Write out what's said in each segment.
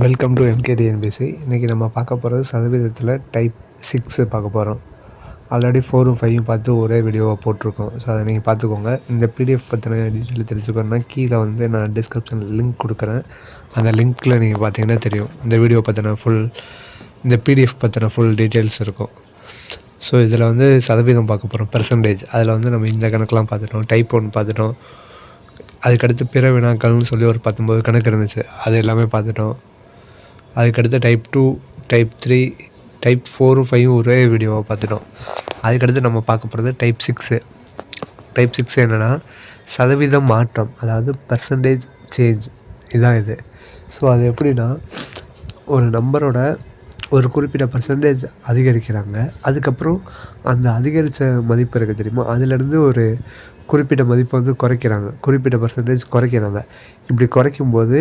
Welcome to எம்கேடிஎன்பிசி இன்றைக்கி நம்ம பார்க்க போகிறது சதவீதத்தில் டைப் சிக்ஸு பார்க்க போகிறோம் ஆல்ரெடி ஃபோரும் ஃபைவும் பார்த்து ஒரே வீடியோவை போட்டிருக்கோம். ஸோ அதை நீங்கள் பார்த்துக்கோங்க. இந்த பிடிஎஃப் பற்றின டீட்டெயில் தெரிஞ்சுக்கணும்னா கீழே வந்து நான் டிஸ்கிரிப்ஷனில் லிங்க் கொடுக்குறேன். அந்த லிங்க்கில் நீங்கள் பார்த்தீங்கன்னா தெரியும். இந்த வீடியோ பற்றின ஃபுல் இந்த பிடிஎஃப் பற்றின ஃபுல் டீட்டெயில்ஸ் இருக்கும். ஸோ இதில் வந்து சதவீதம் பார்க்க போகிறோம் பெர்சன்டேஜ் அதில் வந்து நம்ம இந்த கணக்கெலாம் பார்த்துட்டோம். டைப் ஒன் பார்த்துட்டோம். அதுக்கடுத்து பிற வினாக்கள்னு சொல்லி ஒரு பத்தொம்பது கணக்கு இருந்துச்சு. அது எல்லாமே பார்த்துட்டோம். அதுக்கடுத்து type two type three type ஃபோரும் ஃபைவும் ஒரே வீடியோவாக பார்த்துட்டோம். அதுக்கடுத்து நம்ம பார்க்க போகிறது டைப் சிக்ஸு டைப் சிக்ஸ் என்னென்னா சதவீதம் மாற்றம் அதாவது பர்சன்டேஜ் சேஞ்ச் இதான் இது. ஸோ அது எப்படின்னா ஒரு நம்பரோட ஒரு குறிப்பிட்ட பர்சன்டேஜ் அதிகரிக்கிறாங்க. அதுக்கப்புறம் அந்த அதிகரித்த மதிப்பு இருக்குது தெரியுமா? அதுலேருந்து ஒரு குறிப்பிட்ட மதிப்பை வந்து குறைக்கிறாங்க. குறிப்பிட்ட பர்சன்டேஜ் குறைக்கிறாங்க. இப்படி குறைக்கும்போது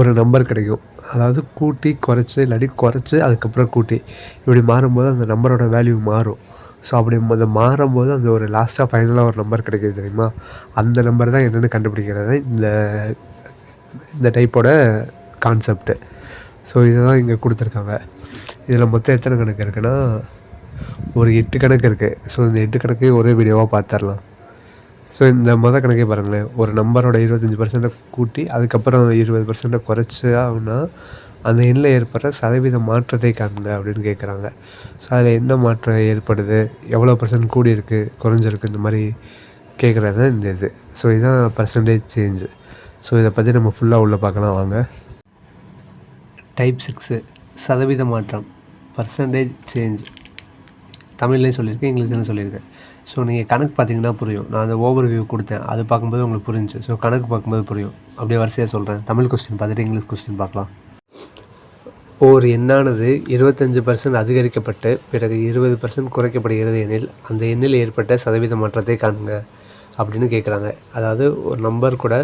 ஒரு நம்பர் கிடைக்கும். அதாவது கூட்டி குறைச்சி இல்லாட்டி குறைச்சி அதுக்கப்புறம் கூட்டி. இப்படி மாறும்போது அந்த நம்பரோட வேல்யூ மாறும். ஸோ அப்படி அந்த மாறும்போது அந்த ஒரு லாஸ்ட்டாக ஃபைனலாக ஒரு நம்பர் கிடைக்கிது தெரியுமா? அந்த நம்பர் தான் என்னென்னு கண்டுபிடிக்கிறது. இந்த இந்த டைப்போட கான்செப்ட்டு ஸோ இதை தான் இங்கே கொடுத்துருக்காங்க. இதில் மொத்தம் எத்தனை கணக்கு இருக்குன்னா ஒரு எட்டு கணக்கு இருக்குது ஸோ இந்த எட்டு கணக்கு ஒரே வீடியோவாக பார்த்துர்லாம் ஸோ இந்த மொதல் கணக்கே பாருங்களேன். ஒரு நம்பரோட இருபத்தஞ்சி பர்சன்ட்டை கூட்டி அதுக்கப்புறம் இருபது பர்சன்ட்டை குறைச்சா அந்த எண்ணில் ஏற்படுற சதவீத மாற்றத்தை காணுங்க அப்படின்னு கேட்குறாங்க. ஸோ அதில் என்ன மாற்றம் ஏற்படுது? எவ்வளோ பர்சன்ட் கூடி இருக்குது குறைஞ்சிருக்கு? இந்த மாதிரி கேட்குறது தான் இந்த இது. ஸோ இதுதான் பர்சன்டேஜ் சேஞ்சு ஸோ இதை பற்றி நம்ம ஃபுல்லாக உள்ளே பார்க்கலாம். வாங்க. டைப் சிக்ஸு சதவீத மாற்றம். பர்சன்டேஜ் சேஞ்ச் தமிழ்லேயும் சொல்லியிருக்கேன் இங்கிலீஷ்லையும் சொல்லியிருக்கேன் ஸோ நீங்கள் கணக்கு பார்த்தீங்கன்னா புரியும். நான் அந்த ஓவர் வியூ கொடுத்தேன். அது பார்க்கும்போது உங்களுக்கு புரிஞ்சு ஸோ கணக்கு பார்க்கும்போது புரியும். அப்படியே வரிசையாக சொல்கிறேன் தமிழ் கொஸ்டின் பார்த்துட்டு இங்கிலீஷ் கொஸ்டின் பார்க்கலாம். ஓர் எண்ணானது இருபத்தஞ்சு பர்சன்ட் அதிகரிக்கப்பட்டு பிறகு இருபது பர்சன்ட் குறைக்கப்படுகிறது எனில் அந்த எண்ணில் ஏற்பட்ட சதவீத மாற்றத்தை காணுங்க அப்படின்னு கேட்குறாங்க அதாவது ஒரு நம்பர் கூட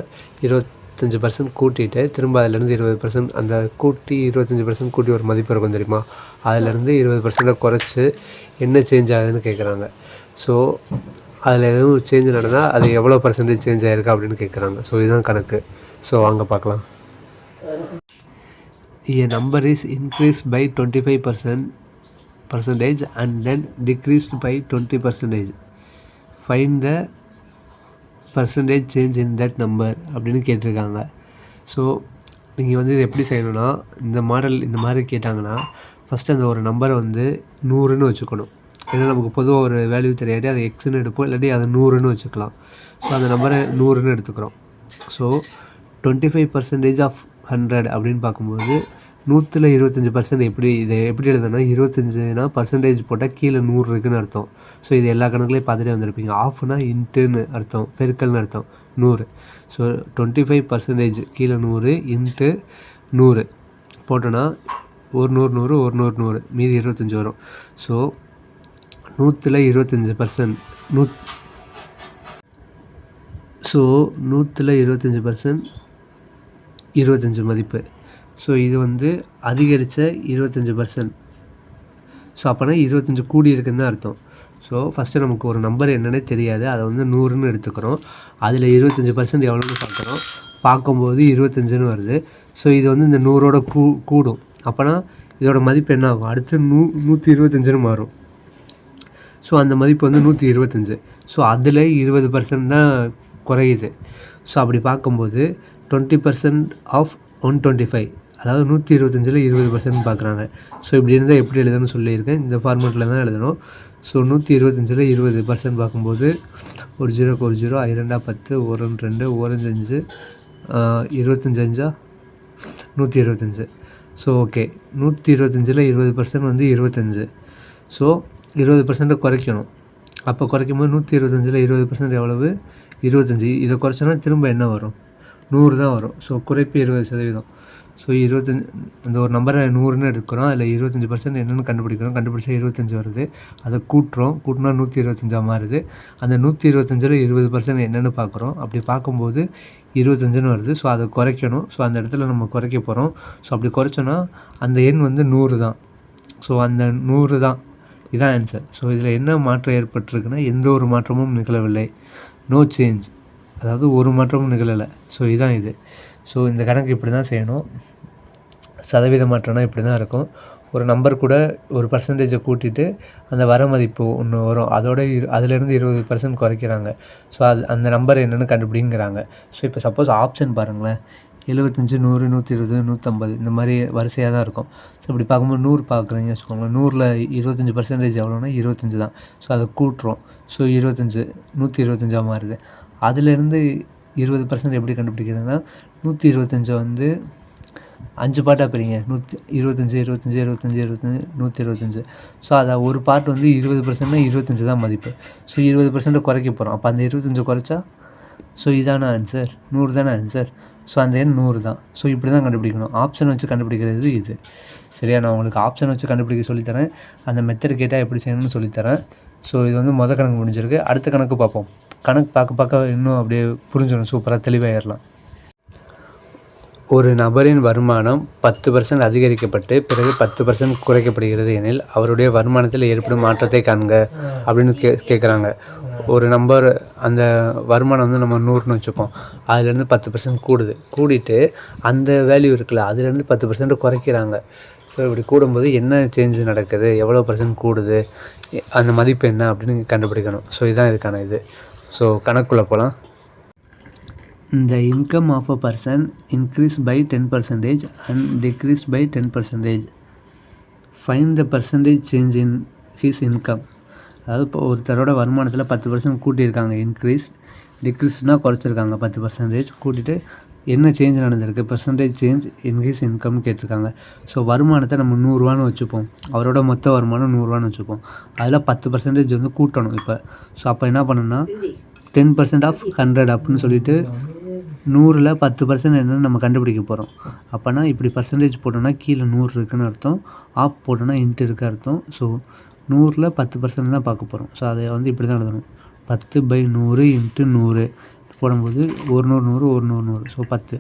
இருபத்தஞ்சு இருபத்தஞ்சி பர்சன்ட் கூட்டிகிட்டு திரும்ப அதிலேருந்து இருபது பர்சன்ட் அந்த கூட்டி இருபத்தஞ்சி பர்சன்ட் கூட்டி ஒரு மதிப்பு இருக்கும் தெரியுமா? அதிலேருந்து இருபது பர்சன்ட்டை குறைச்சி என்ன சேஞ்ச் ஆகுதுன்னு கேட்குறாங்க ஸோ அதில் எதுவும் சேஞ்ச் நடந்தால் அது எவ்வளோ பர்சன்டேஜ் சேஞ்ச் ஆகிருக்கு அப்படின்னு கேட்குறாங்க ஸோ இதுதான் கணக்கு. ஸோ வாங்க பார்க்கலாம். A number is increase by twenty five percent percentage and then decreased by twenty percentage find the percentage change in that number அப்படின்னு கேட்டிருக்காங்க. ஸோ நீங்கள் வந்து இது எப்படி செய்யணும்னா இந்த மாடல் இந்த மாதிரி கேட்டாங்கன்னா ஃபஸ்ட்டு அந்த ஒரு நம்பரை வந்து நூறுன்னு வச்சுக்கணும். ஏன்னா நமக்கு பொதுவாக ஒரு வேல்யூ தெரியாது. அதை எக்ஸ்னு எடுப்போம். இல்லாட்டி அதை நூறுன்னு வச்சுக்கலாம். ஸோ அந்த நம்பரை நூறுன்னு எடுத்துக்கிறோம். So twenty five percentage of hundred அப்படின்னு பார்க்கும்போது நூற்றில் இருபத்தஞ்சி பர்சன்ட் எப்படி இதை எப்படி எழுதுனா இருபத்தஞ்சுனா பர்சன்டேஜ் போட்டால் கீழே நூறு இருக்குன்னு அர்த்தம். ஸோ இது எல்லா கணக்குலேயும் பார்த்துட்டே வந்திருப்பீங்க. ஆஃப்னா இன்ட்டுன்னு அர்த்தம். பெருக்கல்னு அர்த்தம். நூறு. ஸோ டுவெண்ட்டி ஃபைவ் பர்சன்டேஜ் கீழே நூறு இன்ட்டு நூறு. போட்டோன்னா ஒரு நூறு நூறு ஒரு நூறு நூறு. மீதி இருபத்தஞ்சி வரும். ஸோ நூற்றில் இருபத்தஞ்சி பர்சன்ட் நூ ஸோ நூற்றில் இருபத்தஞ்சி பர்சன்ட் இருபத்தஞ்சி மதிப்பு. ஸோ இது வந்து அதிகரித்த இருபத்தஞ்சி பர்சன்ட் ஸோ அப்போனா இருபத்தஞ்சி கூடி இருக்குன்னு தான் அர்த்தம். ஸோ ஃபஸ்ட்டு நமக்கு ஒரு நம்பர் என்னன்னே தெரியாது. அதை வந்து நூறுன்னு எடுத்துக்கிறோம். அதில் இருபத்தஞ்சி பர்சன்ட் எவ்வளோன்னு பார்க்குறோம். பார்க்கும்போது இருபத்தஞ்சுன்னு வருது. ஸோ இது வந்து இந்த நூறோட கூ கூடும். அப்போனா இதோட மதிப்பு என்ன ஆகும்? அடுத்து நூ நூற்றி இருபத்தஞ்சுன்னு மாறும். ஸோ அந்த மதிப்பு வந்து நூற்றி இருபத்தஞ்சு. ஸோ அதில் இருபது பர்சன்ட் தான் குறையுது. ஸோ அப்படி பார்க்கும்போது twenty percent of one twenty five அதாவது நூற்றி இருபத்தஞ்சில் இருபது பர்சன்ட் பார்க்குறாங்க. ஸோ இப்படி இருந்தால் எப்படி எழுதணும்னு சொல்லியிருக்கேன். இந்த ஃபார்மேட்டில் தான் எழுதணும். ஸோ நூற்றி இருபத்தஞ்சில் இருபது பர்சன்ட் பார்க்கும்போது ஒரு ஜீரோக்கு ஒரு ஜீரோ இரண்டா பத்து ஒரு ரெண்டு ஓரஞ்சு அஞ்சு இருபத்தஞ்சு அஞ்சா நூற்றி இருபத்தஞ்சு. ஸோ ஓகே நூற்றி இருபத்தஞ்சில் இருபது பர்சன்ட் வந்து இருபத்தஞ்சு. ஸோ இருபது பர்சன்ட்டை குறைக்கணும். அப்போ குறைக்கும் போது நூற்றி இருபத்தஞ்சில் இருபது பர்சன்ட் எவ்வளவு? இருபத்தஞ்சி. இதை குறைச்சோன்னா திரும்ப என்ன வரும்? நூறு தான் வரும். ஸோ குறைப்பு இருபது சதவீதம். ஸோ இருபத்தஞ்சி அந்த ஒரு நம்பரை நூறுன்னு எடுக்கிறோம். அதில் இருபத்தஞ்சி பர்சன்ட் என்னென்னு கண்டுபிடிக்கிறோம் கண்டுபிடிச்சா இருபத்தஞ்சி வருது. அதை கூட்டுறோம். கூட்டினா நூற்றி இருபத்தஞ்சாக மாறுது. அந்த நூற்றி இருபத்தஞ்சில் இருபது பர்சன்ட் என்னென்னு பார்க்குறோம். அப்படி பார்க்கும்போது இருபத்தஞ்சுன்னு வருது. ஸோ அதை குறைக்கணும். ஸோ அந்த இடத்துல நம்ம குறைக்க போகிறோம் ஸோ அப்படி குறைச்சோன்னா அந்த எண் வந்து நூறு தான். ஸோ அந்த நூறு தான். இதான் ஆன்சர் ஸோ இதில் என்ன மாற்றம் ஏற்பட்டிருக்குன்னா எந்த ஒரு மாற்றமும் நிகழவில்லை. நோ சேஞ்ச் அதாவது ஒரு மாற்றமும் நிகழலை. ஸோ இதுதான் இது. ஸோ இந்த கணக்கு இப்படி தான் செய்யணும். சதவீத மாற்றம்னா இப்படி தான் இருக்கும். ஒரு நம்பர் கூட ஒரு பர்சன்டேஜை கூட்டிட்டு அந்த வர மதிப்பு ஒன்று வரும். அதோட இரு அதுலேருந்து இருபது பர்சன்ட் குறைக்கிறாங்க. ஸோ அது அந்த நம்பர் என்னென்னு கண்டுபிடிங்கிறாங்க. ஸோ இப்போ சப்போஸ் ஆப்ஷன் பாருங்களேன். எழுபத்தஞ்சி நூறு நூற்றி இருபது நூற்றம்பது இந்த மாதிரி வரிசையாக தான் இருக்கும். ஸோ இப்படி பார்க்கும்போது நூறு பார்க்குறீங்க வச்சுக்கோங்களேன். நூறில் இருபத்தஞ்சி பர்சன்டேஜ் எவ்வளோன்னா இருபத்தஞ்சி தான். ஸோ அதை கூட்டுறோம். ஸோ இருபத்தஞ்சி நூற்றி இருபத்தஞ்சாக மாறுது. அதுலேருந்து இருபது பர்சன்ட் எப்படி கண்டுபிடிக்கிறதுனா நூற்றி இருபத்தஞ்சை வந்து அஞ்சு பாட்டாக பிரிங்க. நூற்றி இருபத்தஞ்சி இருபத்தஞ்சி இருபத்தஞ்சி இருபத்தஞ்சி நூற்றி இருபத்தஞ்சி ஸோ அதை ஒரு பார்ட் வந்து இருபது பர்சன்ட்னா இருபத்தஞ்சி தான் மதிப்பு. ஸோ இருபது பர்சன்ட்டை குறைக்க போகிறோம் அப்போ அந்த இருபத்தஞ்சு குறைச்சா ஸோ இதான ஆன்சர் நூறு தானே ஆன்சர் ஸோ அந்த எண் நூறு தான். ஸோ இப்படி தான் கண்டுபிடிக்கணும். ஆப்ஷன் வச்சு கண்டுபிடிக்கிறது இது. சரியா? நான் உங்களுக்கு ஆப்ஷன் வச்சு கண்டுபிடிக்க சொல்லித்தரேன். அந்த மெத்தட் கேட்டால் எப்படி செய்யணும்னு சொல்லித்தரேன். ஸோ இது வந்து மொதல் கணக்கு முடிஞ்சிருக்கு. அடுத்த கணக்கு பார்ப்போம். கணக்கு பார்க்க பார்க்க இன்னும் அப்படியே புரிஞ்சிடும். சூப்பராக தெளிவாயிடலாம் ஒரு நபரின் வருமானம் பத்து பர்சன்ட் அதிகரிக்கப்பட்டு பிறகு பத்து பர்சன்ட் குறைக்கப்படுகிறது எனில் அவருடைய வருமானத்தில் ஏற்படும் மாற்றத்தை காண்க அப்படின்னு கே கேட்குறாங்க ஒரு நம்பர் அந்த வருமானம் வந்து நம்ம நூறுன்னு வச்சுப்போம். அதுலேருந்து பத்து பர்சன்ட் கூடுது. கூடிட்டு அந்த வேல்யூ இருக்குல்ல அதுலேருந்து பத்து பர்சன்ட் குறைக்கிறாங்க. ஸோ இப்படி கூடும்போது என்ன சேஞ்ச் நடக்குது? எவ்வளோ பர்சன்ட் கூடுது? அந்த மதிப்பு என்ன அப்படின்னு கண்டுபிடிக்கணும். ஸோ இதுதான் இதுக்கான இது. ஸோ கணக்குள்ளே போகலாம் the income of a person increased by 10 percentage and decreased by 10 percentage. Find the percentage change in his income. அதாவது இப்போ ஒருத்தரோட வருமானத்தில் பத்து பர்சன்ட் கூட்டியிருக்காங்க இன்க்ரீஸ் டிக்ரீஸ்னால் குறைச்சிருக்காங்க பத்து பர்சன்டேஜ் கூட்டிட்டு என்ன சேஞ்ச் நடந்திருக்கு? Percentage change in his income கேட்டிருக்காங்க. ஸோ வருமானத்தை நம்ம நூறுரூவான்னு வச்சுப்போம். அவரோட மொத்த வருமானம் நூறுரூவான்னு வச்சுப்போம். அதில் பத்து பர்சன்டேஜ் வந்து கூட்டணும் இப்போ. ஸோ அப்போ என்ன பண்ணணும்னா டென் பர்சன்ட் ஆஃப் ஹண்ட்ரட் அப்படின்னு சொல்லிட்டு நூறில் பத்து பர்சன்ட் என்னென்னு நம்ம கண்டுபிடிக்க போகிறோம் அப்போனா இப்படி பர்சன்டேஜ் போட்டோன்னா கீழே நூறு இருக்குதுன்னு அர்த்தம். ஆஃப் போட்டோன்னா இன்ட்டு இருக்கு அர்த்தம். ஸோ நூறில் பத்து பர்சன்ட் தான் பார்க்க போகிறோம் ஸோ அதை வந்து இப்படி தான் எழுதணும். பத்து பை நூறு இன்ட்டு நூறு. போடும்போது ஒரு நூறு நூறு ஒரு நூறு நூறு. ஸோ பத்து.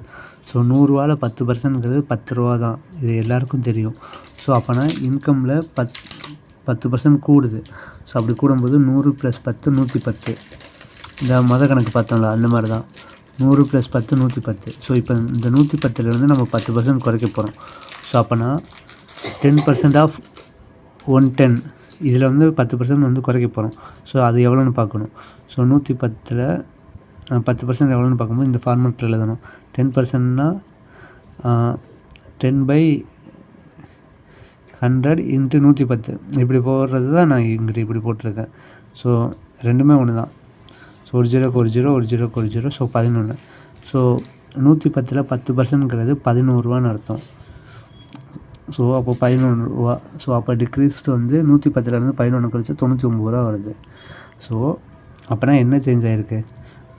ஸோ நூறுரூவாவில் பத்து பர்சன்ட்ங்கிறது பத்து ரூபா தான். இது எல்லாருக்கும் தெரியும். ஸோ அப்போனா இன்கமில் பத் பத்து பர்சன்ட் கூடுது. ஸோ அப்படி கூடும்போது நூறு ப்ளஸ் பத்து நூற்றி பத்து. இந்த மத கணக்கு பார்த்தோம்ல அந்த மாதிரி தான். நூறு ப்ளஸ் பத்து நூற்றி பத்து. ஸோ இப்போ இந்த நூற்றி பத்துலேருந்து நம்ம பத்து பர்சன்ட் குறைக்க போகிறோம் ஸோ அப்போனா ten percent of one ten இதில் வந்து பத்து பர்சன்ட் வந்து குறைக்க போகிறோம் ஸோ அது எவ்வளோன்னு பார்க்கணும். ஸோ நூற்றி பத்தில் பத்து பர்சன்ட் எவ்வளோன்னு பார்க்கும்போது இந்த ஃபார்மெட்டில் எழுதணும். டென் பர்சன்ட்னா டென் பை ஹண்ட்ரட் இன்ட்டு நூற்றி பத்து. இப்படி போடுறது தான் நான் இங்கிட்ட இப்படி போட்டிருக்கேன். ஸோ ரெண்டுமே ஒன்று தான் ஸோ ஒரு ஜீரோக்கு ஒரு ஜீரோ ஒரு ஜீரோக்கு ஒரு ஜீரோ ஸோ பதினொன்று ஸோ நூற்றி பத்தில் பத்து பர்சன்ட்ங்கிறது பதினோருவான்னு அர்த்தம். ஸோ அப்போ பதினொன்று ரூபா. ஸோ அப்போ டிக்ரீஸ்ட் வந்து நூற்றி பத்துலேருந்து பதினொன்று கழிச்சு தொண்ணூற்றி ஒம்பது ரூபா வருது. ஸோ அப்போனா என்ன சேஞ்ச் ஆகிருக்கு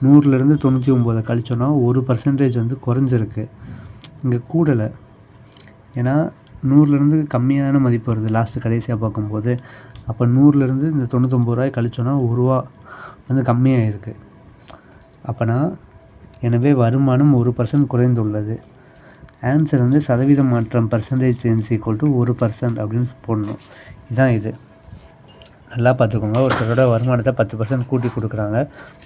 நூறுலேருந்து தொண்ணூற்றி ஒம்போதை கழிச்சோன்னா ஒரு பர்சன்டேஜ் வந்து குறைஞ்சிருக்கு. இங்கே கூடலை. ஏன்னா நூறுலேருந்து கம்மியான மதிப்பு வருது. லாஸ்ட்டு கடைசியாக பார்க்கும்போது. அப்போ நூறுலேருந்து இந்த தொண்ணூற்றொம்பது ரூபாய் கழிச்சோன்னா ஒரு ரூபா வந்து கம்மியாக இருக்குது அப்போனா எனவே வருமானம் ஒரு பர்சன்ட் குறைந்துள்ளது. ஆன்சர் வந்து சதவீத மாற்றம் பர்சன்டேஜ் சேஞ்ச் ஈக்குவல் டு ஒரு பர்சன்ட் அப்படின்னு போடணும். இதுதான் இது. நல்லா பார்த்துக்கோங்க. ஒருத்தரோட வருமானத்தை பத்து பர்சன்ட் கூட்டி கொடுக்குறாங்க.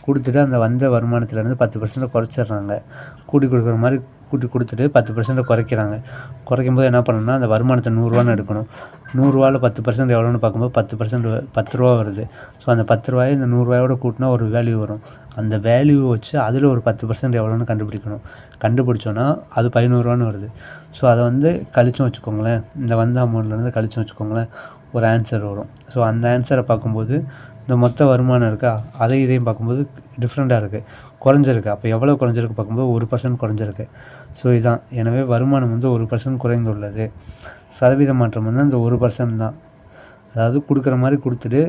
கொடுத்துட்டு அந்த வந்த வருமானத்துலேருந்து பத்து பர்சன்ட் குறைச்சிட்றாங்க. கூட்டி கொடுக்குற மாதிரி கூட்டி கொடுத்துட்டு பத்து பர்சன்ட் குறைக்கிறாங்க. குறைக்கும் போது என்ன பண்ணணும்னா அந்த வருமானத்தை நூறுரூவான்னு எடுக்கணும். நூறுரூவாவில் பத்து பர்சன்ட் எவ்வளோன்னு பார்க்கும்போது பத்து பர்சன்ட் பத்து ரூபா வருது. ஸோ அந்த பத்து ரூபாயை இந்த நூறுரூவாயோட கூட்டினா ஒரு வேல்யூ வரும். அந்த வேல்யூ வச்சு அதில் ஒரு பத்து பர்சன்ட் எவ்வளோன்னு கண்டுபிடிக்கணும். கண்டுபிடிச்சோன்னா அது பதினோருவான்னு வருது. ஸோ அதை வந்து கழிச்சும் வச்சுக்கோங்களேன். இந்த வந்த அமௌண்ட்லேருந்து கழிச்சும் வச்சுக்கோங்களேன். ஒரு ஆன்சர் வரும். ஸோ அந்த ஆன்சரை பார்க்கும்போது இந்த மொத்த வருமானம் இருக்கா? அதை இதையும் பார்க்கும்போது டிஃப்ரெண்ட்டாக இருக்குது குறைஞ்சிருக்கு. அப்போ எவ்வளோ குறைஞ்சிருக்கு? பார்க்கும்போது ஒரு பர்சன்ட் குறைஞ்சிருக்கு. ஸோ இதுதான் எனவே வருமானம் வந்து ஒரு பர்சன்ட் குறைந்துள்ளது. சதவீத மாற்றம் வந்து அந்த ஒரு பர்சன்ட் தான். அதாவது கொடுக்குற மாதிரி கொடுத்துட்டு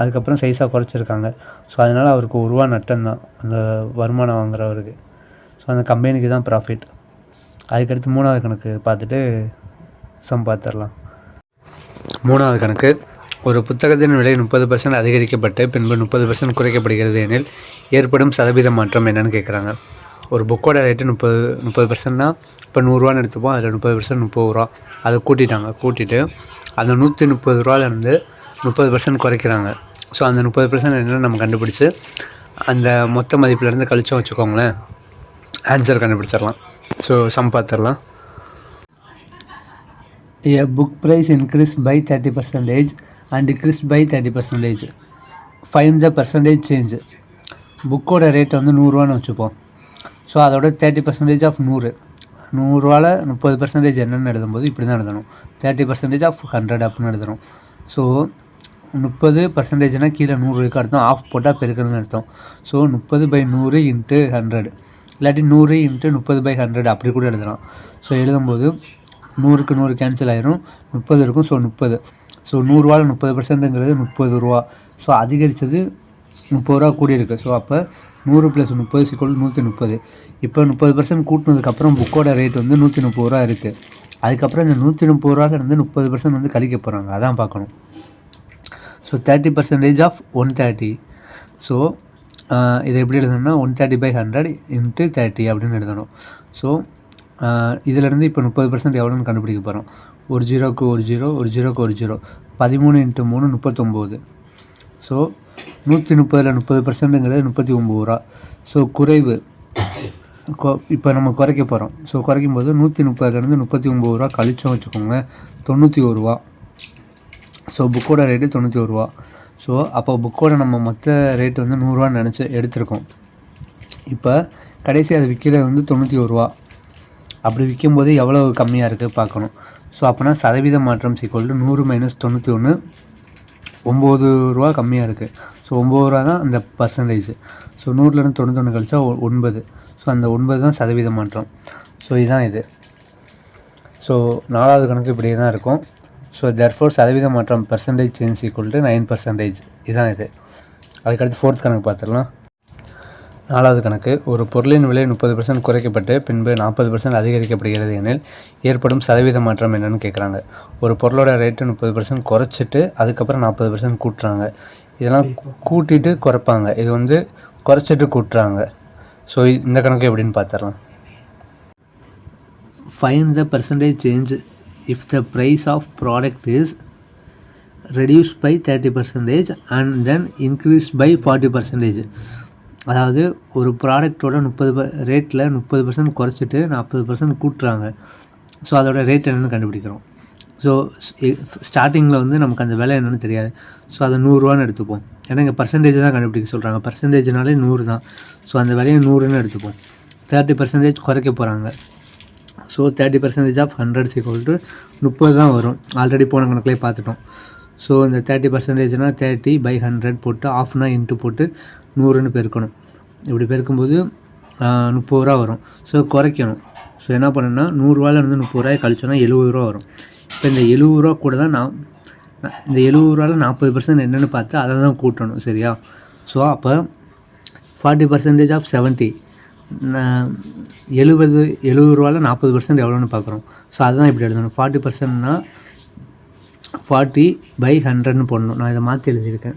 அதுக்கப்புறம் சைஸாக குறைச்சிருக்காங்க. ஸோ அதனால் அவருக்கு ஒரு ரூபா நட்டம்தான் அந்த வருமானம் வாங்குறவருக்கு. ஸோ அந்த கம்பெனிக்கு தான் ப்ராஃபிட் அதுக்கடுத்து மூணாவது கணக்கு பார்த்துட்டு சம்பாத்திரலாம் மூணாவது கணக்கு ஒரு புத்தகத்தின் விலை முப்பது பர்சன்ட் அதிகரிக்கப்பட்டு பின்பு முப்பது பர்சன்ட் குறைக்கப்படுகிறது எனில் ஏற்படும் சதவீத மாற்றம் என்னன்னு கேட்குறாங்க ஒரு புக்கோட ரேட்டு முப்பது முப்பது பர்சன்ட்னா இப்போ நூறுரூவான்னு எடுத்துப்போம். அதில் முப்பது பர்சன்ட் முப்பது ரூபா. அதை கூட்டிட்டாங்க. கூட்டிட்டு அந்த நூற்றி முப்பது ரூபாலேருந்து முப்பது பர்சன்ட் குறைக்கிறாங்க. ஸோ அந்த முப்பது பர்சன்ட் என்னென்னு நம்ம கண்டுபிடிச்சி அந்த மொத்த மதிப்புலேருந்து கழிச்சோம் வச்சுக்கோங்களேன். ஆன்சர் கண்டுபிடிச்சிடலாம். ஸோ சம் பார்த்துடலாம் A book price increased by 30 percentage and decreased by 30 percentage. Find the percentage change. புக்கோட ரேட் வந்து நூறுரூவான்னு வச்சுப்போம். ஸோ அதோட தேர்ட்டி பர்சன்டேஜ் ஆஃப் நூறு. நூறுரூவாவில் முப்பது பர்சன்டேஜ் என்னென்னு எழுதும்போது இப்படி தான் எழுதணும். தேர்ட்டி பர்சன்டேஜ் ஆஃப் ஹண்ட்ரட் அப்படின்னு எழுதணும். ஸோ முப்பது பர்சன்டேஜ்னால் கீழே நூறு இருக்கு அர்த்தம்? ஆஃப் போட்டால் பெருக்கணும்னு அர்த்தம். ஸோ முப்பது பை நூறு இன்ட்டு ஹண்ட்ரட் இல்லாட்டி நூறு இன்ட்டு முப்பது பை ஹண்ட்ரட் அப்படி கூட எழுதலாம். ஸோ எழுதும்போது நூறுக்கு நூறு கேன்சல் ஆயிரும். முப்பது இருக்கும் ஸோ முப்பது. ஸோ நூறுரூவாவில் முப்பது பர்சன்ட்டுங்கிறது முப்பது ரூபா. ஸோ அதிகரித்தது முப்பது ரூபா கூடியிருக்கு. ஸோ அப்போ நூறு ப்ளஸ் முப்பது சிக்கல் நூற்றி முப்பது. இப்போ முப்பது பர்சன்ட் கூட்டினதுக்கப்புறம் புக்கோட ரேட் வந்து நூற்றி முப்பது ரூபா இருக்குது அதுக்கப்புறம் இந்த நூற்றி முப்பது ரூபாலேருந்து முப்பது பர்சன்ட் வந்து கழிக்க போகிறாங்க அதான் பார்க்கணும். So thirty percentage of one thirty so இதை எப்படி எழுதணும்னா one thirty by hundred into thirty அப்படின்னு எழுதணும். ஸோ இதிலேருந்து இப்போ முப்பது பர்சன்ட் எவ்வளோன்னு கண்டுபிடிக்க போகிறோம் ஒரு ஜீரோக்கு ஒரு ஜீரோ ஒரு ஜீரோக்கு ஒரு ஜீரோ பதிமூணு இன்ட்டு மூணு முப்பத்தொம்போது. ஸோ நூற்றி முப்பதில் முப்பது பர்சன்ட்டுங்கிறது முப்பத்தி ஒம்பது ரூபா. ஸோ குறைவு. இப்போ நம்ம குறைக்க போகிறோம் ஸோ குறைக்கும் போது நூற்றி முப்பதுலேருந்து முப்பத்தி ஒம்பது ரூபா கழிச்சோம் வச்சுக்கோங்க தொண்ணூற்றி ஒரு ரூபா. ஸோ புக்கோட ரேட்டு தொண்ணூற்றி ஒரு ரூபா. ஸோ அப்போ புக்கோட நம்ம மொத்த ரேட்டு வந்து நூறுரூவான்னு நினச்சி எடுத்திருக்கோம். இப்போ கடைசி அது விற்கிறது வந்து தொண்ணூற்றி ஒரு ரூபா. அப்படி விற்கும்போது எவ்வளோ கம்மியாக இருக்குது பார்க்கணும். ஸோ அப்போனா சதவீத மாற்றம் சிக்கல் நூறு மைனஸ் தொண்ணூற்றி ஒன்று ஒம்பது ரூபா கம்மியாக இருக்குது ஸோ ஒம்பது ரூபா தான் அந்த பர்சன்டேஜ் ஸோ நூறுலேருந்து தொண்ணூத்தொன்று கழிச்சா ஒன்பது. ஸோ அந்த ஒன்பது தான் சதவீத மாற்றம். ஸோ இதுதான் இது. ஸோ நாலாவது கணக்கு இப்படியே தான் இருக்கும். ஸோ தெர்ஃபோர் சதவீத மாற்றம் percentage change equal to nine percentage இதுதான் இது. அதுக்கடுத்து ஃபோர்த் கணக்கு பார்த்துடலாம். நாலாவது கணக்கு ஒரு பொருளின் விலை முப்பது பர்சன்ட் குறைக்கப்பட்டு பின்பு நாற்பது பர்சன்ட் அதிகரிக்கப்படுகிறது எனில் ஏற்படும் சதவீத மாற்றம் என்னென்னு கேட்குறாங்க ஒரு பொருளோட ரேட்டு முப்பது பர்சன்ட் குறைச்சிட்டு அதுக்கப்புறம் நாற்பது பர்சன்ட் கூட்டுறாங்க. இதெல்லாம் கூட்டிட்டு குறைப்பாங்க. இது வந்து குறைச்சிட்டு கூட்டுறாங்க. ஸோ இந்த கணக்கு எப்படின்னு பார்த்துடலாம் find the percentage change if the price of product is reduce by thirty percentage and then increase by forty percentage அதாவது ஒரு ப்ராடக்டோட முப்பது ப ரேட்டில் முப்பது பர்சன்ட் குறைச்சிட்டு நாற்பது பர்சன்ட் கூட்டுறாங்க. ஸோ அதோட ரேட் என்னென்னு கண்டுபிடிக்கிறோம். ஸோ ஸ்டார்டிங்கில் வந்து நமக்கு அந்த விலை என்னென்னு தெரியாது. ஸோ அதை நூறுரூவான்னு எடுத்துப்போம். ஏன்னா இங்கே பர்சன்டேஜ் தான் கண்டுபிடிக்க சொல்கிறாங்க பர்சன்டேஜ்னாலே நூறு தான். ஸோ அந்த விலையை நூறுன்னு எடுத்துப்போம். தேர்ட்டி பர்சன்டேஜ் குறைக்க போகிறாங்க so thirty percentage of hundred equal to முப்பது தான் வரும். ஆல்ரெடி போன கணக்கிலே பார்த்துட்டோம். ஸோ இந்த தேர்ட்டி பர்சன்டேஜ்னால் தேர்ட்டி பை ஹண்ட்ரட் போட்டு ஆஃப்னா இன்ட்டு போட்டு நூறுன்னு பெருக்கணும். இப்படி பெருக்கும்போது முப்பது ரூபா வரும். ஸோ குறைக்கணும். ஸோ என்ன பண்ணணும்னா நூறுரூவாலேருந்து முப்பது ரூபாய் கழிச்சோன்னா எழுபது ரூபா வரும். இப்போ இந்த எழுபது ரூபா கூட தான் நான் இந்த எழுபது ரூபாவில் நாற்பது பர்சன்ட் என்னென்னு பார்த்து அதை தான் கூட்டணும் சரியா? ஸோ அப்போ ஃபார்ட்டி பர்சன்டேஜ் ஆஃப் செவன்ட்டி எழுபது எழுபது ரூபாவில் நாற்பது பர்சன்ட் எவ்வளோன்னு பார்க்குறோம். ஸோ அதுதான் இப்படி எழுதணும். ஃபார்ட்டி பர்சன்ட்னா ஃபார்ட்டி பை ஹண்ட்ரட்னு போடணும். நான் இதை மாற்றி எழுதியிருக்கேன்.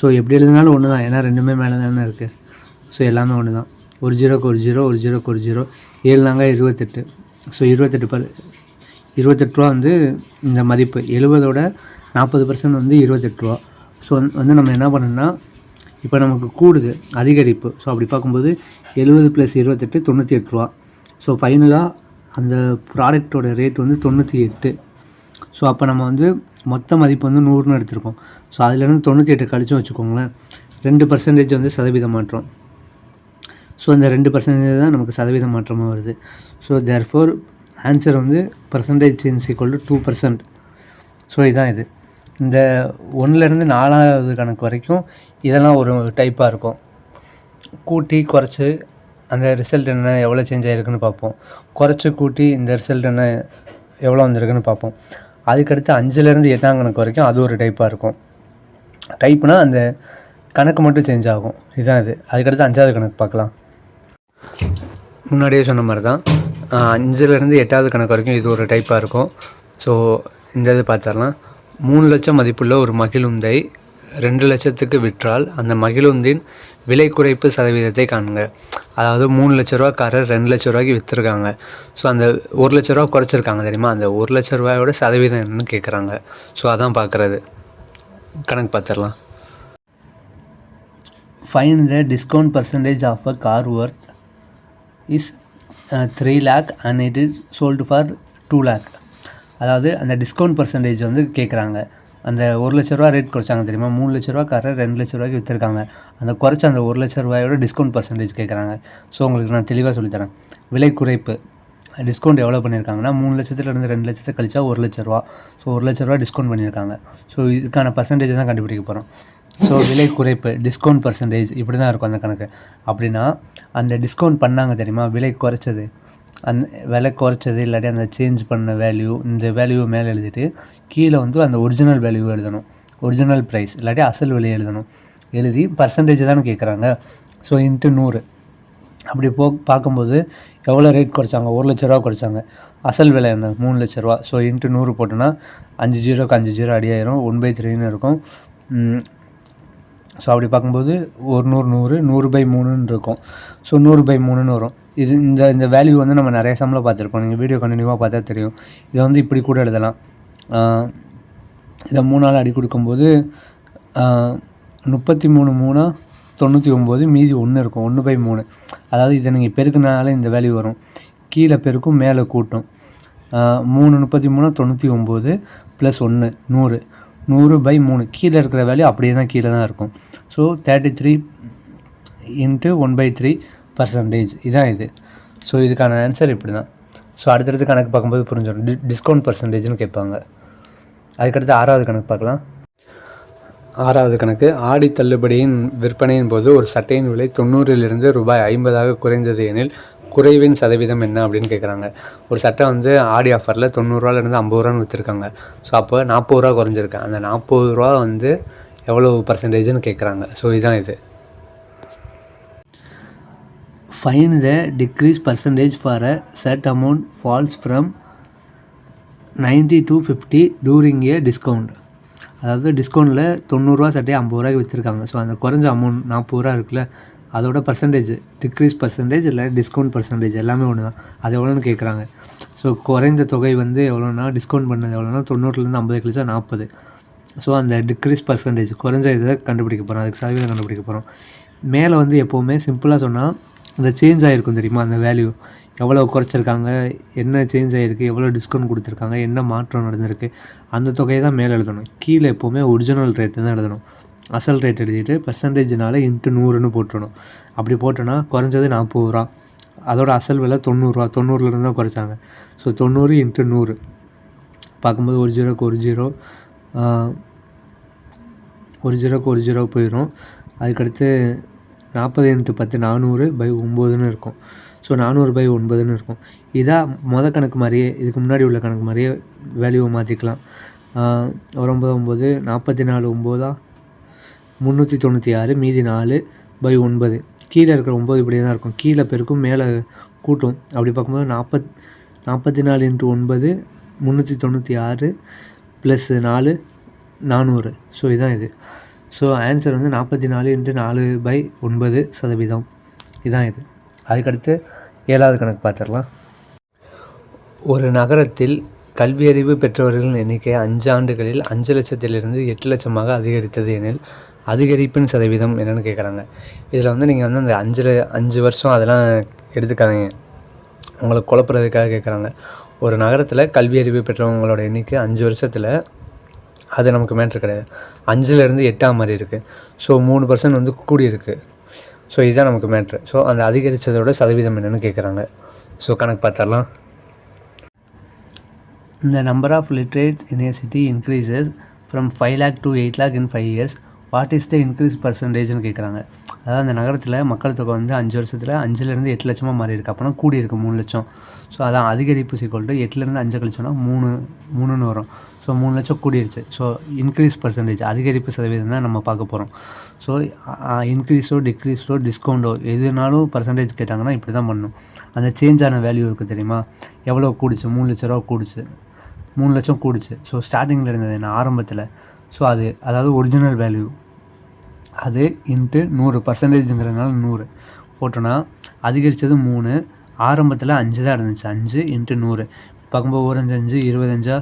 ஸோ எப்படி எழுதினாலும் ஒன்று தான். ஏன்னா ரெண்டுமே மேலே தானே இருக்குது ஸோ எல்லாமே ஒன்று தான். ஒரு ஜீரோக்கு ஒரு ஜீரோ ஒரு ஜீரோக்கு ஒரு ஜீரோ. ஏழு நாங்கள் இருபத்தெட்டு. ஸோ இருபத்தெட்டு பர் இருபத்தெட்டு ரூபா வந்து இந்த மதிப்பு. எழுபதோட நாற்பது பர்சன்ட் வந்து இருபத்தெட்டு ரூபா. ஸோ வந்து நம்ம என்ன பண்ணணும்னா இப்போ நமக்கு கூடுது அதிகரிப்பு. ஸோ அப்படி பார்க்கும்போது எழுபது ப்ளஸ் இருபத்தெட்டு தொண்ணூற்றி எட்டு ரூபா ஸோ ஃபைனலாக அந்த ப்ராடக்டோட ரேட் வந்து தொண்ணூற்றி எட்டு ஸோ அப்போ நம்ம வந்து மொத்த மதிப்பு வந்து நூறுன்னு எடுத்திருக்கோம். ஸோ அதுலேருந்து தொண்ணூற்றி எட்டு கழிச்சும் வச்சுக்கோங்களேன். ரெண்டு பர்சன்டேஜ் வந்து சதவீத மாற்றம். ஸோ அந்த ரெண்டு பர்சன்டேஜ் தான் நமக்கு சதவீத மாற்றமாக வருது. ஸோ தேர் ஃபோர் ஆன்சர் வந்து percentage change equal to two percent so இதுதான் இது. இந்த ஒன்றுலேருந்து நாலாவது கணக்கு வரைக்கும் இதெல்லாம் ஒரு டைப்பாக இருக்கும். கூட்டி குறைச்சி அந்த ரிசல்ட் என்ன எவ்வளோ சேஞ்ச் ஆகிருக்குன்னு பார்ப்போம். குறைச்சி கூட்டி இந்த ரிசல்ட் என்ன எவ்வளோ வந்திருக்குன்னு பார்ப்போம். அதுக்கடுத்து அஞ்சுலேருந்து எட்டாம் கணக்கு வரைக்கும் அது ஒரு டைப்பாக இருக்கும். டைப்னால் அந்த கணக்கு மட்டும் சேஞ்ச் ஆகும். இதுதான் இது. அதுக்கடுத்து அஞ்சாவது கணக்கு பார்க்கலாம். முன்னாடியே சொன்ன மாதிரி தான் அஞ்சுலேருந்து எட்டாவது கணக்கு வரைக்கும் இது ஒரு டைப்பாக இருக்கும். ஸோ இந்த இது பார்த்தரலாம் மூணு லட்சம் மதிப்புள்ள ஒரு மகிழுந்தை ரெண்டு லட்சத்துக்கு விற்றால் அந்த மகிழுந்தின் விலை குறைப்பு சதவீதத்தை காணுங்க. அதாவது மூணு லட்ச ரூபாக்காரர் ரெண்டு லட்ச ரூபாய்க்கு விற்றுருக்காங்க ஸோ அந்த ஒரு லட்ச ரூபா குறைச்சிருக்காங்க தெரியுமா? அந்த ஒரு லட்ச ரூபாயோட சதவீதம் என்னன்னு கேட்குறாங்க ஸோ அதான் பார்க்குறது. கணக்கு பார்த்துடலாம். Find the discount percentage of a car worth is three lakh and it is sold for two lakh அதாவது அந்த டிஸ்கவுண்ட் பர்சன்டேஜ் வந்து கேட்குறாங்க அந்த ஒரு லட்ச ரூபா ரேட் குறைச்சாங்க தெரியுமா? மூணு லட்ச ரூபா காரை ரெண்டு லட்ச ரூபாய்க்கு விற்றுருக்காங்க அந்த குறைச்ச அந்த ஒரு லட்ச ரூபாயோட டிஸ்கவுண்ட் பர்சன்டேஜ் கேட்குறாங்க ஸோ உங்களுக்கு நான் தெளிவாக சொல்லித்தரேன் விலை குறைப்பு. டிஸ்கவுண்ட் எவ்வளோ பண்ணியிருக்காங்கன்னா மூணு லட்சத்துலேருந்து ரெண்டு லட்சத்தை கழிச்சா ஒரு லட்ச ரூபா. ஸோ ஒரு லட்ச ரூபா டிஸ்கவுண்ட் பண்ணியிருக்காங்க ஸோ இதுக்கான பர்சன்டேஜ் தான் கண்டுபிடிக்க போகிறோம் ஸோ விலை குறைப்பு டிஸ்கவுண்ட் பர்சன்டேஜ் இப்படி தான் இருக்கும் அந்த கணக்கு. அப்படின்னா அந்த டிஸ்கவுண்ட் பண்ணாங்க தெரியுமா? விலை குறைச்சது. அந்த விலை குறைச்சது இல்லாட்டி அந்த சேஞ்ச் பண்ண வேல்யூ இந்த வேல்யூ மேலே எழுதிட்டு கீழே வந்து அந்த ஒரிஜினல் வேல்யூ எழுதணும். ஒரிஜினல் ப்ரைஸ் இல்லாட்டி அசல் விலை எழுதணும். எழுதி பர்சன்டேஜ் தானே கேட்குறாங்க ஸோ இன்ட்டு நூறு. அப்படி போ பார்க்கும்போது எவ்வளோ ரேட் குறைச்சாங்க? ஒரு லட்ச ரூபா குறைச்சாங்க. அசல் விலை என்ன? மூணு லட்ச ரூபா. ஸோ இன்ட்டு நூறு போட்டோன்னா அஞ்சு ஜீரோக்கு அஞ்சு ஜீரோ அடியாயிரும் ஒன் பை த்ரீன்னு இருக்கும். ஸோ அப்படி பார்க்கும்போது ஒரு நூறு நூறு நூறு பை மூணுன்னு இருக்கும். ஸோ நூறு பை மூணுன்னு வரும். இது இந்த இந்த வேல்யூ வந்து நம்ம நிறைய சம்பளம் பார்த்துருப்போம். நீங்கள் வீடியோ கண்டினியூவாக பார்த்தா தெரியும். இதை வந்து இப்படி கூட எழுதலாம். இதை மூணு நாள் அடி கொடுக்கும்போது முப்பத்தி மூணு மூணா தொண்ணூற்றி ஒம்பது மீதி ஒன்று இருக்கும். ஒன்று பை மூணு. அதாவது இதை நீங்கள் பெருக்குனால இந்த வேல்யூ வரும். கீழே பெருக்கும் மேலே கூட்டும். மூணு முப்பத்தி மூணு தொண்ணூற்றி ஒம்பது ப்ளஸ் ஒன்று நூறு. நூறு பை மூணு. கீழே இருக்கிற வேல்யூ அப்படியே தான் கீழே தான் இருக்கும். So thirty three into one by three percentage இதான் இது. ஸோ இதுக்கான ஆன்சர் இப்படி தான் ஸோ அடுத்தடுத்து கணக்கு பார்க்கும்போது புரிஞ்சிடும். டி டிஸ்கவுண்ட் பர்சன்டேஜ்னு கேட்பாங்க. அதுக்கடுத்து ஆறாவது கணக்கு பார்க்கலாம். ஆறாவது கணக்கு ஆடி தள்ளுபடியின் விற்பனையின் போது ஒரு சட்டையின் விலை தொண்ணூறிலிருந்து ரூபாய் ஐம்பதாக குறைந்தது எனில் குறைவின் சதவீதம் என்ன அப்படின்னு கேட்குறாங்க ஒரு சட்டை வந்து ஆடி ஆஃபரில் தொண்ணூறுரூவாலேருந்து ஐம்பது ரூபான்னு விற்றுருக்காங்க ஸோ அப்போ நாற்பது ரூபா குறைஞ்சிருக்கு. அந்த நாற்பது ரூபா வந்து எவ்வளோ பர்சன்டேஜ்னு கேட்குறாங்க ஸோ இதுதான் இது. Find the decrease percentage for a set amount falls from ninety to fifty during a discount அதாவது டிஸ்கவுண்ட்டில் தொண்ணூறுரூவா சட்டையை ஐம்பது ரூபாய்க்கு விற்றுருக்காங்க ஸோ அந்த குறைஞ்ச அமௌண்ட் நாற்பது ரூபா இருக்குல்ல அதோட பர்சன்டேஜ் டிக்ரீஸ் பர்சன்டேஜ் இல்லை டிஸ்கவுண்ட் பர்சன்டேஜ் எல்லாமே ஒன்று தான் அது எவ்வளோன்னு கேட்குறாங்க ஸோ குறைந்த தொகை வந்து எவ்வளோனா டிஸ்கவுண்ட் பண்ணது எவ்வளோனா தொண்ணூறுலேருந்து ஐம்பது கழிச்சா நாற்பது. ஸோ அந்த டிக்ரீஸ் பர்சன்டேஜ் குறைஞ்ச இதை கண்டுபிடிக்க போகிறோம் அதுக்கு சதவீதம் கண்டுபிடிக்க போகிறோம் மேலே வந்து எப்போவுமே சிம்பிளாக சொன்னால் அந்த சேஞ்ச் ஆகிருக்கும் தெரியுமா? அந்த வேல்யூ எவ்வளோ குறைச்சிருக்காங்க என்ன சேஞ்ச் ஆகிருக்கு எவ்வளோ டிஸ்கவுண்ட் கொடுத்துருக்காங்க என்ன மாற்றம் நடந்திருக்கு அந்த தொகையை தான் மேலே எழுதணும். கீழே எப்போவுமே ஒரிஜினல் ரேட்டு தான் எழுதணும். அசல் ரேட் எழுதிட்டு பர்சன்டேஜ்னால இன்ட்டு நூறுன்னு போட்டுடணும் அப்படி போட்டோன்னா குறைஞ்சது நாற்பது ரூபா. அதோட அசல் விலை தொண்ணூறுரூவா தொண்ணூறுலேருந்து தான் குறைச்சாங்க. ஸோ தொண்ணூறு இன்ட்டு நூறு. பார்க்கும்போது ஒரு ஜீரோக்கு ஒரு ஜீரோ ஒரு ஜீரோக்கு ஒரு ஜீரோ போயிடும் அதுக்கடுத்து நாற்பது இன்ட்டு பத்து நானூறு பை ஒம்போதுன்னு இருக்கும். ஸோ நானூறு பை ஒன்பதுன்னு இருக்கும். இதாக மொத கணக்கு மாதிரியே இதுக்கு முன்னாடி உள்ள கணக்கு மாதிரியே வேல்யூவை மாற்றிக்கலாம் ஒரு ஒம்பது ஒம்பது நாற்பத்தி நாலு ஒம்போதா முந்நூற்றி தொண்ணூற்றி ஆறு மீதி நாலு பை ஒன்பது. கீழே இருக்கிற ஒம்பது இப்படி தான் இருக்கும். கீழே பெருக்கும் மேலே கூட்டும். அப்படி பார்க்கும்போது நாற்பத் நாற்பத்தி நாலு இன்ட்டு ஒன்பது முந்நூற்றி தொண்ணூற்றி ஆறு ப்ளஸ் நாலு நானூறு. ஸோ இதுதான் இது. ஸோ ஆன்சர் வந்து நாற்பத்தி நாலு இன்ட்டு நாலு பை ஒன்பது சதவீதம். இதுதான் இது. அதுக்கடுத்து ஏழாவது கணக்கு பார்த்துடலாம். ஒரு நகரத்தில் கல்வியறிவு பெற்றவர்களின் எண்ணிக்கை அஞ்சு ஆண்டுகளில் அஞ்சு லட்சத்திலிருந்து எட்டு லட்சமாக அதிகரித்தது எனில் அதிகரிப்பின் சதவீதம் என்னென்னு கேட்குறாங்க. இதில் வந்து நீங்கள் வந்து அந்த அஞ்சு அஞ்சு வருஷம் அதெல்லாம் எடுத்துக்காதீங்க. உங்களை குழப்புறதுக்காக கேட்குறாங்க. ஒரு நகரத்தில் கல்வியறிவு பெற்றவங்களோட எண்ணிக்கை அஞ்சு வருஷத்தில் அது நமக்கு மேட்ரு கிடையாது. அஞ்சுலேருந்து எட்டாம் மாதிரி இருக்குது ஸோ மூணு பர்சன்ட் வந்து கூடி இருக்குது ஸோ இதுதான் நமக்கு மேட்ரு. ஸோ அந்த அதிகரித்ததோட சதவீதம் என்னென்னு கேட்குறாங்க. ஸோ கணக்கு பார்த்தாலாம் இந்த number of literates in a city increases from five lakh to eight lakh in five years what is the increase பர்சன்டேஜ்னு கேட்குறாங்க அதாவது அந்த நகரத்தில் மக்கள் தொகை வந்து அஞ்சு வருஷத்தில் அஞ்சுலேருந்து எட்டு லட்சமாக மாறி இருக்குது அப்போனா கூடி இருக்கு மூணு லட்சம். ஸோ அதான் அதிகரிப்பு சீக்கிரம் எட்டுலேருந்து அஞ்சு கழிச்சோன்னா மூணு மூணுன்னு வரும். ஸோ மூணு லட்சம் கூடிருச்சு. ஸோ இன்க்ரீஸ் பர்சன்டேஜ் அதிகரிப்பு சதவீதம் தான் நம்ம பார்க்க போகிறோம் ஸோ இன்க்ரீஸோ டிக்ரீஸோ டிஸ்கவுண்டோ எதுனாலும் பர்சன்டேஜ் கேட்டாங்கன்னா இப்படி தான் பண்ணணும். அந்த சேஞ்ச் ஆன வேல்யூ இருக்குது தெரியுமா? எவ்வளோ கூடிச்சு? மூணு லட்ச ரூபா கூடிச்சு. மூணு லட்சம் கூடிச்சு. ஸோ ஸ்டார்டிங்கில் இருந்தது என்ன? ஆரம்பத்தில். ஸோ அது அதாவது ஒரிஜினல் வேல்யூ அது இன்ட்டு நூறு பர்சன்டேஜுங்கிறதுனால நூறு. போட்டோன்னா அதிகரித்தது மூணு ஆரம்பத்தில் அஞ்சு தான் இருந்துச்சு. அஞ்சு இன்ட்டு நூறு. பார்க்கும்போது ஒரு அஞ்சு அஞ்சு இருபத்தஞ்சா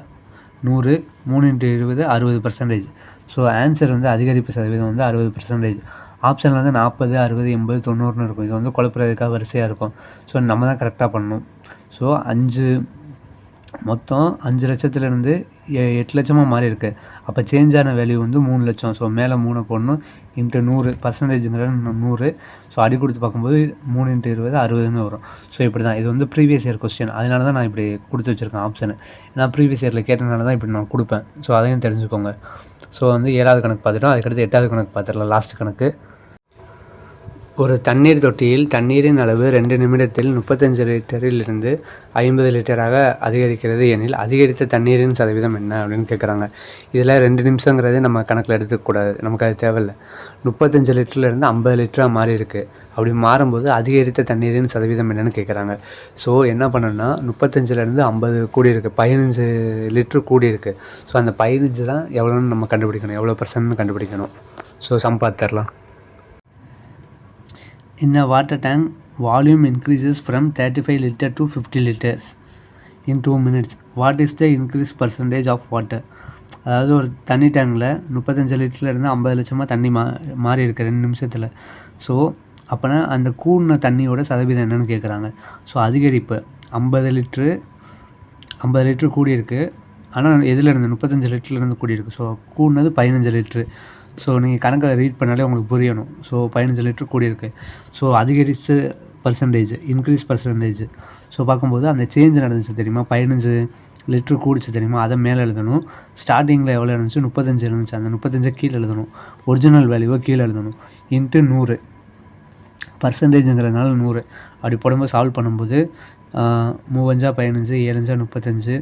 நூறு மூணு இன்ட்டு இருபது அறுபது பர்சன்டேஜ் ஸோ ஆன்சர் வந்து அதிகரிப்பு சதவீதம் வந்து அறுபது பர்சன்டேஜ் ஆப்ஷனில் வந்து நாற்பது அறுபது எண்பது தொண்ணூறுன்னு இருக்கும். இது வந்து குழப்புறதுக்காக வரிசையாக இருக்கும். ஸோ நம்ம தான் கரெக்டாக பண்ணணும். ஸோ அஞ்சு மொத்தம் அஞ்சு லட்சத்துலேருந்து எ- எட்டு லட்சமாக மாறி இருக்கு அப்போ சேஞ்ச் ஆன வேல்யூ வந்து மூணு லட்சம். ஸோ மேலே மூணு போடணும். இன்ட்டு நூறு பர்சன்டேஜுங்கிறது நூறு. ஸோ அடி கொடுத்து பார்க்கும்போது மூணு இன்ட்டு இருபது அறுபதுன்னு வரும். ஸோ இப்படி தான் இது வந்து ப்ரீவியஸ் இயர் கொஸ்டின் அதனால தான் நான் இப்படி கொடுத்து வச்சுருக்கேன் ஆப்ஷனு ஏன்னா ப்ரீவியஸ் இயரில் கேட்டனால தான் இப்படி நான் கொடுப்பேன். ஸோ அதையும் தெரிஞ்சுக்கோங்க. ஸோ வந்து ஏழாவது கணக்கு பார்த்துட்டோம். அதுக்கடுத்து எட்டாவது கணக்கு பார்த்துடலாம். லாஸ்ட் கணக்கு. ஒரு தண்ணீர் தொட்டியில் தண்ணீரின் அளவு ரெண்டு நிமிடத்தில் முப்பத்தஞ்சு லிட்டரிலிருந்து ஐம்பது லிட்டராக அதிகரிக்கிறது எனில் அதிகரித்த தண்ணீரின் சதவீதம் என்ன அப்படின்னு கேட்குறாங்க இதில் ரெண்டு நிமிஷங்கிறது நம்ம கணக்கில் எடுத்துக்கூடாது. நமக்கு அது தேவையில்லை. முப்பத்தஞ்சு லிட்டர்லேருந்து ஐம்பது லிட்டராக மாறி இருக்குது அப்படி மாறும்போது அதிகரித்த தண்ணீரின் சதவீதம் என்னென்னு கேட்குறாங்க ஸோ என்ன பண்ணணும்னா முப்பத்தஞ்சுலேருந்து ஐம்பது கூடி இருக்குது பதினஞ்சு லிட்ரு கூடி இருக்குது ஸோ அந்த பதினஞ்சு தான் எவ்வளோன்னு நம்ம கண்டுபிடிக்கணும். எவ்வளோ பர்சன்ட்னு கண்டுபிடிக்கணும். ஸோ சம்பாத்தரலாம் In a water tank, volume increases from 35 liter to 50 liters in 2 minutes. What is the increase percentage of water? அதாவது ஒரு தண்ணி டேங்கில் முப்பத்தஞ்சு லிட்டர்லேருந்து ஐம்பது லட்சமாக தண்ணி மா மாறி இருக்கு ரெண்டு நிமிஷத்தில். ஸோ அப்போனா அந்த கூடின தண்ணியோட சதவீதம் என்னன்னு கேட்குறாங்க ஸோ அதிகரிப்பு ஐம்பது லிட்ரு ஐம்பது லிட்ரு கூடியிருக்கு. ஆனால் எதுலேருந்து முப்பத்தஞ்சு லிட்டர்லேருந்து கூடியிருக்கு. ஸோ கூடினது பதினஞ்சு லிட்ரு ஸோ நீங்கள் கணக்கை ரீட் பண்ணாலே உங்களுக்கு புரியணும். ஸோ பதினஞ்சு லிட்டர் கூடியிருக்கு ஸோ அதிகரித்த பர்சன்டேஜ் இன்க்ரீஸ் பர்சன்டேஜ் ஸோ பார்க்கும்போது அந்த சேஞ்ச் நடந்துச்சு தெரியுமா? பதினஞ்சு லிட்ரு கூடிச்சு தெரியுமா? அதை மேலே எழுதணும். ஸ்டார்டிங்கில் எவ்வளோ இருந்துச்சு? முப்பத்தஞ்சு இருந்துச்சு. அந்த முப்பத்தஞ்சை கீழே எழுதணும். ஒரிஜினல் வேல்யூவை கீழே எழுதணும். இன்ட்டு நூறு. பர்சன்டேஜுங்கிறனால நூறு. அப்படி போடும்போது சால்வ் பண்ணும்போது மூவஞ்சா பதினஞ்சு ஏழஞ்சா முப்பத்தஞ்சு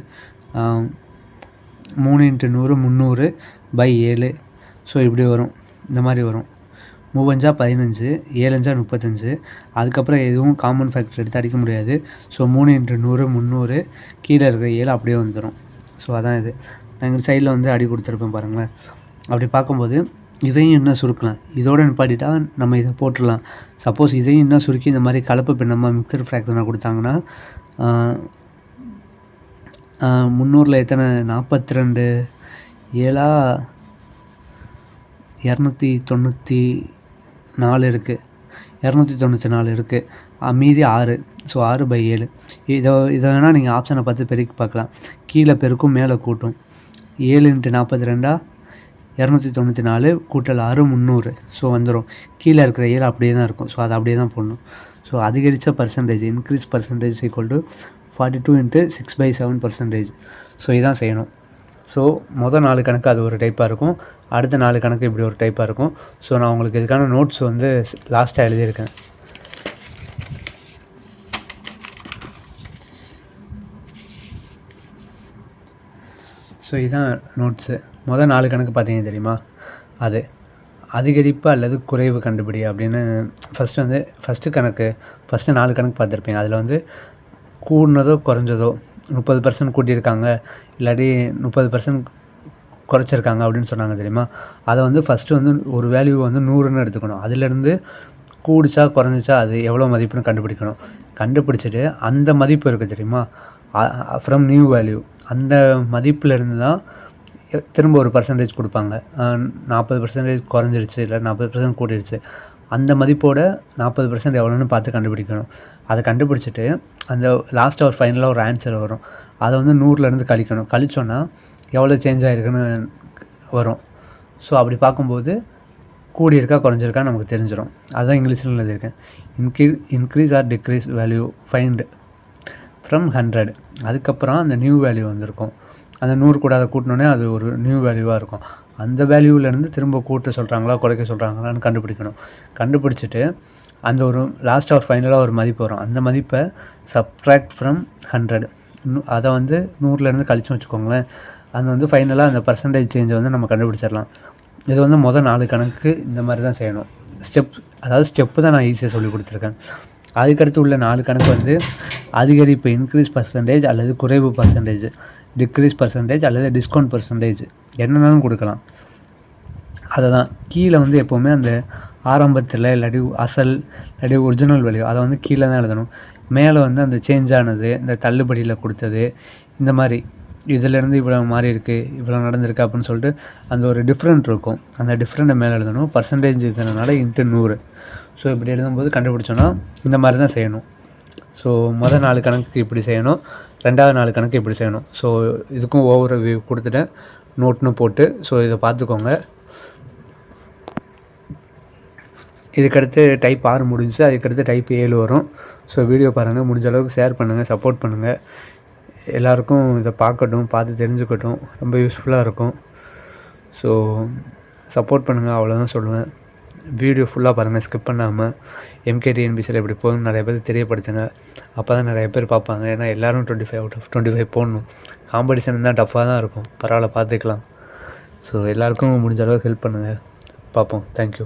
மூணு இன்ட்டு நூறு முந்நூறு பை ஏழு. ஸோ இப்படி வரும். இந்த மாதிரி வரும். மூவஞ்சா பதினஞ்சு ஏழஞ்சா முப்பத்தஞ்சு. அதுக்கப்புறம் எதுவும் காமன் ஃபேக்டர் எடுத்து அடிக்க முடியாது. ஸோ மூணு இன்ட்டு நூறு முந்நூறு கீழே இருக்கிற ஏழு அப்படியே வந்துடும் ஸோ அதான் இது. நாங்கள் சைடில் வந்து அடி கொடுத்துருப்பேன் பாருங்களேன். அப்படி பார்க்கும்போது இதையும் இன்னும் சுருக்கலாம். இதோட நிப்பாட்டிட்டா நம்ம இதை போட்டுடலாம். சப்போஸ் இதையும் இன்னும் சுருக்கி இந்த மாதிரி கலப்பு பின்னமாக மிக்சர் ஃப்ராக்ஷனாக கொடுத்தாங்கன்னா முந்நூறில் எத்தனை? நாற்பத்தி ரெண்டு ஏழா இரநூத்தி தொண்ணூற்றி நாலு இருக்குது இரநூத்தி தொண்ணூற்றி நாலு இருக்குது மீதி ஆறு. ஸோ ஆறு பை ஏழு. இதை இதை வேணால் நீங்கள் ஆப்ஷனை பார்த்து பெருக்கி பார்க்கலாம். கீழே பெருக்கும் மேலே கூட்டும். ஏழு இன்ட்டு நாற்பத்தி ரெண்டா? இரநூத்தி தொண்ணூற்றி நாலு கூட்டல் ஆறு முந்நூறு. ஸோ வந்துடும் கீழே இருக்கிற ஏழு அப்படியே தான் இருக்கும். ஸோ அதை அப்படியே தான் போடணும். ஸோ அதிகரித்த percentage increase percentage equal to forty two into six by seven percentage so இதான் செய்யணும். ஸோ மொதல் நாலு கணக்கு அது ஒரு டைப்பாக இருக்கும். அடுத்த நாலு கணக்கு இப்படி ஒரு டைப்பாக இருக்கும். ஸோ நான் உங்களுக்கு இதுக்கான நோட்ஸ் வந்து லாஸ்ட்டாக எழுதியிருக்கேன். ஸோ இதுதான் நோட்ஸு மொதல் நாலு கணக்கு பார்த்தீங்க தெரியுமா? அது. அதிகரிப்பு அல்லது குறைவு கண்டுபிடி அப்படின்னு ஃபஸ்ட்டு வந்து ஃபஸ்ட்டு கணக்கு ஃபஸ்ட்டு நாலு கணக்கு பார்த்துருப்பீங்க. அதில் வந்து கூடினதோ குறைஞ்சதோ முப்பது பர்சன்ட் கூட்டியிருக்காங்க. இல்லாட்டி முப்பது பர்சன்ட் குறைச்சிருக்காங்க அப்படின்னு சொன்னாங்க தெரியுமா? அதை வந்து ஃபஸ்ட்டு வந்து ஒரு வேல்யூ வந்து நூறுன்னு எடுத்துக்கணும். அதுலேருந்து கூடிச்சா குறைஞ்சிச்சா அது எவ்வளோ மதிப்புன்னு கண்டுபிடிக்கணும். கண்டுபிடிச்சிட்டு அந்த மதிப்பு இருக்குது தெரியுமா? ஃப்ரம் நியூ வேல்யூ அந்த மதிப்புலேருந்து தான் திரும்ப ஒரு பர்சன்டேஜ் கொடுப்பாங்க. நாற்பது பர்சன்டேஜ் குறைஞ்சிருச்சு இல்லை நாற்பது பர்சன்ட் கூட்டிடுச்சு அந்த மதிப்போட நாற்பது பர்சன்ட் எவ்வளோன்னு பார்த்து கண்டுபிடிக்கணும். அதை கண்டுபிடிச்சிட்டு அந்த லாஸ்ட்டாக ஒரு ஃபைனலாக ஒரு ஆன்சர் வரும். அதை வந்து நூறுலேருந்து கழிக்கணும். கழிச்சோன்னா எவ்வளோ சேஞ்ச் ஆகிருக்குன்னு வரும். ஸோ அப்படி பார்க்கும்போது கூடி இருக்கா குறைஞ்சிருக்கா நமக்கு தெரிஞ்சிடும் அதுதான் இங்கிலீஷில் எழுதியிருக்கேன். Increase increase or decrease value find from hundred அதுக்கப்புறம் அந்த நியூ வேல்யூ வந்திருக்கும். அந்த நூறு கூட அதை கூட்டினோடனே அது ஒரு நியூ வேல்யூவாக இருக்கும். அந்த வேல்யூவிலேருந்து திரும்ப கூட்ட சொல்கிறாங்களா குறைக்க சொல்கிறாங்களான்னு கண்டுபிடிக்கணும். கண்டுபிடிச்சிட்டு அந்த ஒரு லாஸ்ட்டாக ஆர் ஃபைனலாக ஒரு மதிப்பு வரும். அந்த மதிப்பை சப்ட்ராக்ட் ஃப்ரம் ஹண்ட்ரட் அதை வந்து நூறுலேருந்து கழிச்சு வச்சுக்கோங்களேன். அது வந்து ஃபைனலாக அந்த பர்சன்டேஜ் சேஞ்சை வந்து நம்ம கண்டுபிடிச்சிடலாம். இது வந்து மொதல் நாலு கணக்கு இந்த மாதிரி தான் செய்யணும். ஸ்டெப் அதாவது ஸ்டெப்பு தான் நான் ஈஸியாக சொல்லி கொடுத்துருக்கேன். அதுக்கடுத்து உள்ள நாலு கணக்கு வந்து அதிகரிப்பு இன்க்ரீஸ் பர்சன்டேஜ் அல்லது குறைவு பர்சன்டேஜ் டிக்ரீஸ் பர்சன்டேஜ் அல்லது டிஸ்கவுண்ட் பர்சன்டேஜ் என்னென்னாலும் கொடுக்கலாம். அதை தான் கீழே வந்து எப்போவுமே அந்த ஆரம்பத்தில் இல்லாட்டி அசல் இல்லாட்டி ஒரிஜினல் வேல்யூ அதை வந்து கீழே தான் எழுதணும். மேலே வந்து அந்த சேஞ்ச் ஆனது இந்த தள்ளுபடியில் கொடுத்தது இந்த மாதிரி. இதிலேருந்து இவ்வளோ மாறி இருக்குது இவ்வளோ நடந்திருக்கு அப்படின்னு சொல்லிட்டு அந்த ஒரு டிஃப்ரெண்ட் இருக்கும். அந்த டிஃப்ரெண்ட்டை மேலே எழுதணும். பர்சன்டேஜ் இருக்கிறதுனால இன்ட்டு நூறு. ஸோ இப்படி எழுதும்போது கண்டுபிடிச்சோன்னா இந்த மாதிரி தான் செய்யணும். ஸோ மொதல் நாலு கணக்கு இப்படி செய்யணும். ரெண்டாவது நாலு கணக்கு இப்படி செய்யணும். ஸோ இதுக்கும் ஓவர் வியூ கொடுத்துட்டேன். நோட்னு போட்டு ஸோ இதை பார்த்துக்கோங்க. இதுக்கடுத்து டைப் ஆறு முடிஞ்சு அதுக்கடுத்து டைப் ஏழு வரும். ஸோ வீடியோ பாருங்கள் முடிஞ்ச அளவுக்கு ஷேர் பண்ணுங்கள் சப்போர்ட் பண்ணுங்கள் எல்லாருக்கும் இதை பார்க்கட்டும் பார்த்து தெரிஞ்சுக்கட்டும். ரொம்ப யூஸ்ஃபுல்லாக இருக்கும். ஸோ சப்போர்ட் பண்ணுங்கள் அவ்வளோதான் சொல்லுவேன். வீடியோ ஃபுல்லாக பாருங்கள் ஸ்கிப் பண்ணாமல் எம்கேடிஎன்பிசியில் எப்படி போகணும் நிறைய பேர் தெரியப்படுத்துங்க. அப்போ தான் நிறைய பேர் பார்ப்பாங்க. ஏன்னா எல்லோரும் twenty five out of twenty five போடணும். காம்படிஷன் தான் டஃப்பாக தான் இருக்கும். பரவாயில்ல பார்த்துக்கலாம். ஸோ எல்லாருக்கும் முடிஞ்ச அளவுக்கு ஹெல்ப் பண்ணுங்கள் பார்ப்போம். தேங்க்யூ